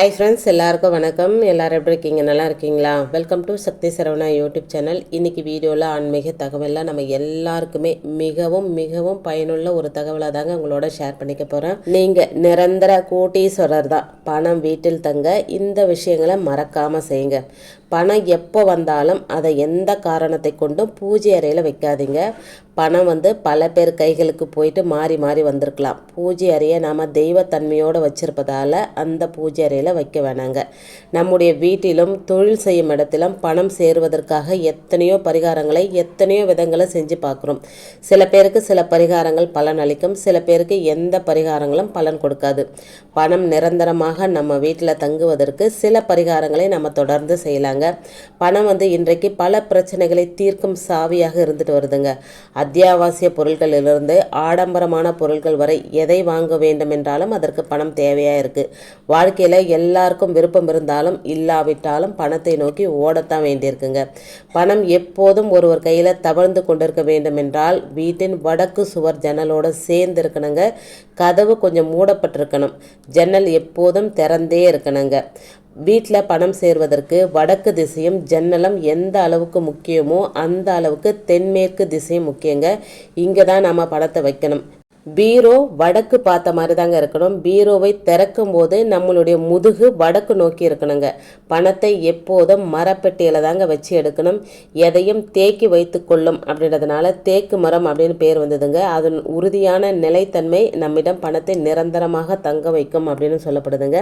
Hi friends எல்லாருக்கும் வணக்கம். எல்லோரும் எப்படி இருக்கீங்க? நல்லா இருக்கீங்களா? Welcome to Sakthi Saravana YouTube channel இன்றைக்கி வீடியோவில் ஆன்மீக தகவலில் நம்ம எல்லாருக்குமே மிகவும் மிகவும் பயனுள்ள ஒரு தகவலை தாங்க உங்களோட ஷேர் பண்ணிக்க போகிறேன் நீங்கள் நிரந்தர கோட்டீஸ்வரர் தான். பணம் வீட்டில் தங்க இந்த விஷயங்களை மறக்காமல் செய்யுங்க. பணம் எப்போ வந்தாலும் அதை எந்த காரணத்தை கொண்டும் பூஜை அறையில் வைக்காதீங்க. பணம் வந்து பல பேர் கைகளுக்கு போயிட்டு மாறி மாறி வந்திருக்கலாம். பூஜை அறையை நாம் தெய்வத்தன்மையோடு வச்சிருப்பதால் அந்த பூஜை அறையில் வைக்க வேணாங்க. நம்முடைய வீட்டிலும் தொழில் செய்யும் இடத்திலும் பணம் சேருவதற்காக எத்தனையோ பரிகாரங்களை எத்தனையோ விதங்களை செஞ்சு பார்க்குறோம் சில பேருக்கு சில பரிகாரங்கள் பலன் அளிக்கும் சில பேருக்கு எந்த பரிகாரங்களும் பலன் கொடுக்காது. பணம் நிரந்தரமாக நம்ம வீட்டில் தங்குவதற்கு சில பரிகாரங்களை நம்ம தொடர்ந்து செய்யலாங்க. பணம் வந்து இன்றைக்கு பல பிரச்சனைகளை தீர்க்கும் சாவியாக இருந்துட்டு வருதுங்க. அத்தியாவசிய பொருட்களிலிருந்து ஆடம்பரமான பொருட்கள் வரை எதை வாங்க வேண்டும் என்றாலும் அதற்கு பணம் தேவையாக இருக்குது வாழ்க்கையில் எல்லாருக்கும் விருப்பம் இருந்தாலும் இல்லாவிட்டாலும் பணத்தை நோக்கி ஓடத்தான் வேண்டியிருக்குங்க. பணம் எப்போதும் ஒருவர் கையில் தவழ்ந்து கொண்டிருக்க வேண்டும் என்றால் வீட்டின் வடக்கு சுவர் ஜன்னலோடு சேர்ந்து இருக்கணுங்க கதவு கொஞ்சம் மூடப்பட்டிருக்கணும். ஜன்னல் எப்போதும் திறந்தே இருக்கணுங்க. வீட்டில் பணம் சேர்வதற்கு வடக்கு திசையும் ஜன்னலும் எந்த அளவுக்கு முக்கியமோ அந்த அளவுக்கு தென்மேற்கு திசையும் முக்கியங்க. இங்கே தான் நம்ம பணத்தை வைக்கணும். பீரோ வடக்கு பார்த்த மாதிரி தாங்க இருக்கணும். பீரோவை திறக்கும் போது நம்மளுடைய முதுகு வடக்கு நோக்கி இருக்கணுங்க. பணத்தை எப்போதும் மரப்பெட்டியில் தாங்க வச்சு எடுக்கணும். எதையும் தேக்கி வைத்து கொள்ளும் அப்படின்றதுனால தேக்கு மரம் அப்படின்னு பேர் வந்ததுங்க. அதன் உறுதியான நிலைத்தன்மை நம்மிடம் பணத்தை நிரந்தரமாக தங்க வைக்கும் அப்படின்னு சொல்லப்படுதுங்க.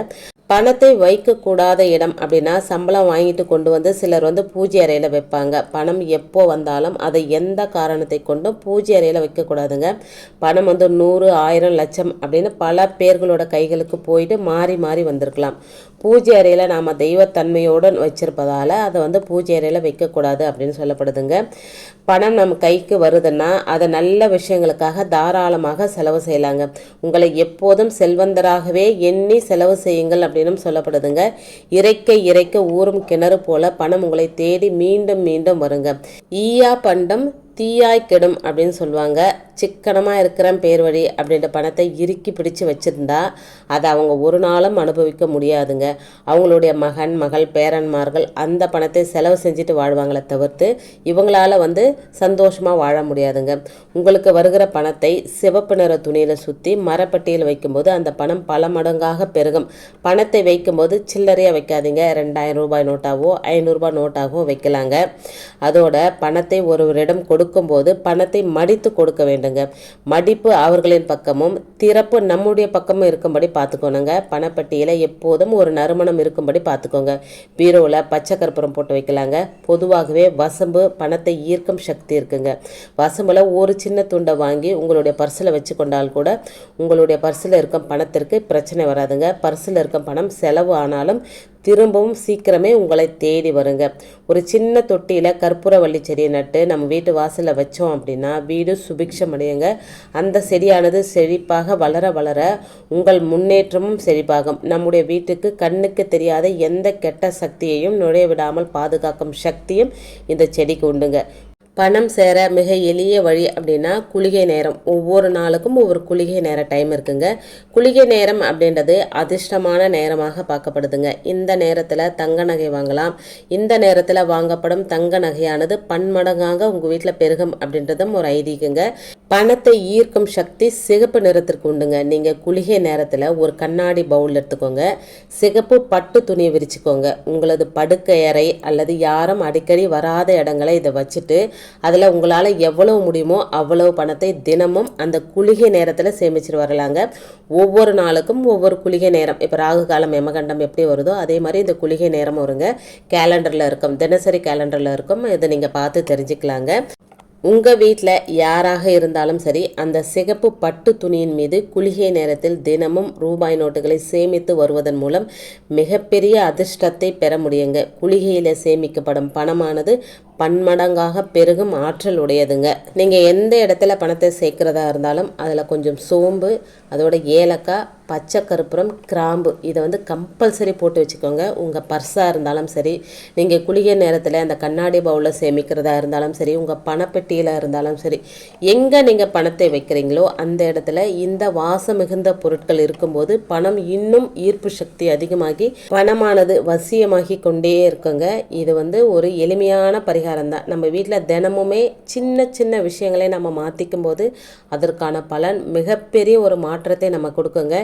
பணத்தை வைக்கக்கூடாத இடம் அப்படின்னா சம்பளம் வாங்கிட்டு கொண்டு வந்து சிலர் வந்து பூஜை அறையில் வைப்பாங்க. பணம் எப்போ வந்தாலும் அதை எந்த காரணத்தை கொண்டும் பூஜை அறையில் வைக்கக்கூடாதுங்க. பணம் வந்து நூறு ஆயிரம் லட்சம் அப்படின்னு பல பேர்களோட கைகளுக்கு போயிட்டு மாறி மாறி வந்திருக்கலாம். பூஜை அறையில் நாம் தெய்வத்தன்மையோடு வச்சிருப்பதால் அதை வந்து பூஜை அறையில் வைக்கக்கூடாது அப்படின்னு சொல்லப்படுதுங்க. பணம் நம்ம கைக்கு வருதுன்னா அதை நல்ல விஷயங்களுக்காக தாராளமாக செலவு செய்யலாங்க. உங்களை எப்போதும் செல்வந்தராகவே எண்ணி செலவு செய்யுங்கள் அப்படின்னு சொல்லப்படுதுங்க. இறைக்க இறைக்க ஊறும் கிணறு போல பணம் உங்களை தேடி மீண்டும் மீண்டும் வருங்க. ஈயா பண்டம் தீயாய் கெடும் அப்படின்னு சொல்லுவாங்க. சிக்கனமாக இருக்கிற பேர் வழி அப்படின்ற பணத்தை இறுக்கி பிடிச்சு வச்சுருந்தா அதை அவங்க ஒரு நாளும் அனுபவிக்க முடியாதுங்க. அவங்களுடைய மகன் மகள் பேரன்மார்கள் அந்த பணத்தை செலவு செஞ்சுட்டு வாழ்வாங்களே தவிர்த்து இவங்களால வந்து சந்தோஷமாக வாழ முடியாதுங்க. உங்களுக்கு வருகிற பணத்தை சிவப்பு நிற துணியில் சுற்றி மரப்பட்டியில் வைக்கும்போது அந்த பணம் பல மடங்காக பெருகும். பணத்தை வைக்கும்போது சில்லறையாக வைக்காதீங்க. ரெண்டாயிரம் ரூபாய் நோட்டாவோ ஐநூறுரூபா நோட்டாகவோ வைக்கலாங்க. அதோட பணத்தை ஒருவரிடம் கொடு கொடுக்கும்போது பணத்தை மடித்து கொடுக்க வேண்டுங்க. மடிப்பு அவர்களின் பக்கமும் திறப்பு நம்முடைய பக்கமும் இருக்கும்படி பார்த்துக்கோணுங்க. பணப்பட்டியில் எப்போதும் ஒரு நறுமணம் இருக்கும்படி பார்த்துக்கோங்க. பீரோவில் பச்சை கற்பூரம் போட்டு வைக்கலாங்க. பொதுவாகவே வசம்பு பணத்தை ஈர்க்கும் சக்தி இருக்குங்க. வசம்பில் ஒரு சின்ன துண்டை வாங்கி உங்களுடைய பர்ஸில் வச்சு கொண்டால் கூட உங்களுடைய பர்ஸில் இருக்கும் பணத்திற்கு பிரச்சனை வராதுங்க. பர்ஸில் இருக்கும் பணம் செலவு ஆனாலும் திரும்பவும் சீக்கிரமே உங்களை தேடி வருங்க. ஒரு சின்ன தொட்டியில் கற்பூரவள்ளி செடியை நட்டு நம்ம வீட்டு வாசலில் வச்சோம் அப்படின்னா வீடு சுபிக்ஷம் அடையுங்க. அந்த செடியானது செழிப்பாக வளர வளர உங்கள் முன்னேற்றமும் செழிப்பாகும். நம்முடைய வீட்டுக்கு கண்ணுக்கு தெரியாத எந்த கெட்ட சக்தியையும் நுழைய விடாமல் பாதுகாக்கும் சக்தியும் இந்த செடிக்கு உண்டுங்க. பணம் சேர மிக எளிய வழி அப்படின்னா குளிகை நேரம். ஒவ்வொரு நாளுக்கும் ஒவ்வொரு குளிகை நேர டைம் இருக்குங்க. குளிகை நேரம் அப்படின்றது அதிர்ஷ்டமான நேரமாக பார்க்கப்படுதுங்க. இந்த நேரத்தில் தங்க நகை வாங்கலாம். இந்த நேரத்தில் வாங்கப்படும் தங்க நகையானது பன்மடங்காக உங்கள் வீட்டில் பெருகும் அப்படின்றதும் ஒரு ஐதீகங்க. பணத்தை ஈர்க்கும் சக்தி சிகப்பு நிறத்திற்கு உண்டுங்க. நீங்கள் குளிகை நேரத்தில் ஒரு கண்ணாடி பவுல் எடுத்துக்கோங்க. சிகப்பு பட்டு துணியை விரிச்சுக்கோங்க. உங்களது படுக்கை அறை அல்லது யாரும் அடிக்கடி வராத இடங்களை இதை வச்சுட்டு அதில் உங்களால் எவ்வளவு முடியுமோ அவ்வளவு பணத்தை தினமும் அந்த குளிகை நேரத்தில் சேமிச்சிட்டு வரலாங்க. ஒவ்வொரு நாளுக்கும் ஒவ்வொரு குளிகை நேரம். இப்போ ராகு காலம் எமகண்டம் எப்படி வருதோ அதே மாதிரி இந்த குளிகை நேரம் வருங்க. கேலண்டரில் இருக்கும். தினசரி கேலண்டரில் இருக்கும். இதை நீங்கள் பார்த்து தெரிஞ்சுக்கலாங்க. உங்கள் வீட்டில் யாராக இருந்தாலும் சரி அந்த சிகப்பு பட்டு துணியின் மீது குளிகை நேரத்தில் தினமும் ரூபாய் நோட்டுகளை சேமித்து வருவதன் மூலம் மிகப்பெரிய அதிர்ஷ்டத்தை பெற முடியுங்க. குளிகையில் சேமிக்கப்படும் பணமானது பன்மடங்காக பெருகும் ஆற்றல் உடையதுங்க. நீங்கள் எந்த இடத்துல பணத்தை சேர்க்கிறதா இருந்தாலும் அதில் கொஞ்சம் சோம்பு அதோட ஏலக்காய் பச்சை கருப்புரம் கிராம்பு. இதை வந்து கம்பல்சரி போட்டு வச்சுக்கோங்க. உங்கள் பர்ஸாக இருந்தாலும் சரி நீங்கள் குளிகை நேரத்தில் அந்த கண்ணாடி பவுலில் சேமிக்கிறதா இருந்தாலும் சரி உங்கள் பணப்பெட்டியில் இருந்தாலும் சரி எங்கே நீங்கள் பணத்தை வைக்கிறீங்களோ அந்த இடத்துல இந்த வாசம் மிகுந்த பொருட்கள் இருக்கும்போது பணம் இன்னும் ஈர்ப்பு சக்தி அதிகமாகி பணமானது வசியமாகி கொண்டே இருக்குங்க. இது வந்து ஒரு எளிமையான பரிகாரம் தான். நம்ம வீட்டில் தினமுமே சின்ன சின்ன விஷயங்களை நம்ம மாற்றிக்கும் போது அதற்கான பலன் மிகப்பெரிய ஒரு மாற்றத்தை நம்ம கொடுக்குங்க.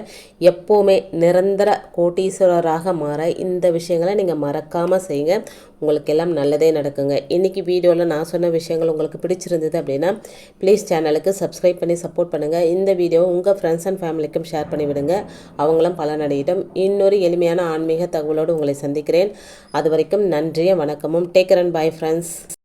எப்போவுமே நிரந்தர கோட்டீஸ்வரராக மாற இந்த விஷயங்களை நீங்கள் மறக்காமல் செய்யுங்க. உங்களுக்கு எல்லாம் நல்லதே நடக்குங்க. இன்றைக்கி வீடியோவில் நான் சொன்ன விஷயங்கள் உங்களுக்கு பிடிச்சிருந்தது அப்படின்னா ப்ளீஸ் சேனலுக்கு சப்ஸ்கிரைப் பண்ணி சப்போர்ட் பண்ணுங்கள் இந்த வீடியோவை உங்கள் ஃப்ரெண்ட்ஸ் அண்ட் ஃபேமிலிக்கும் ஷேர் பண்ணி விடுங்க. அவங்களும் பலனடையிட்டும். இன்னொரு எளிமையான ஆன்மீக தகவலோடு உங்களை சந்திக்கிறேன். அது வரைக்கும் நன்றியும் வணக்கமும். Taker and bye friends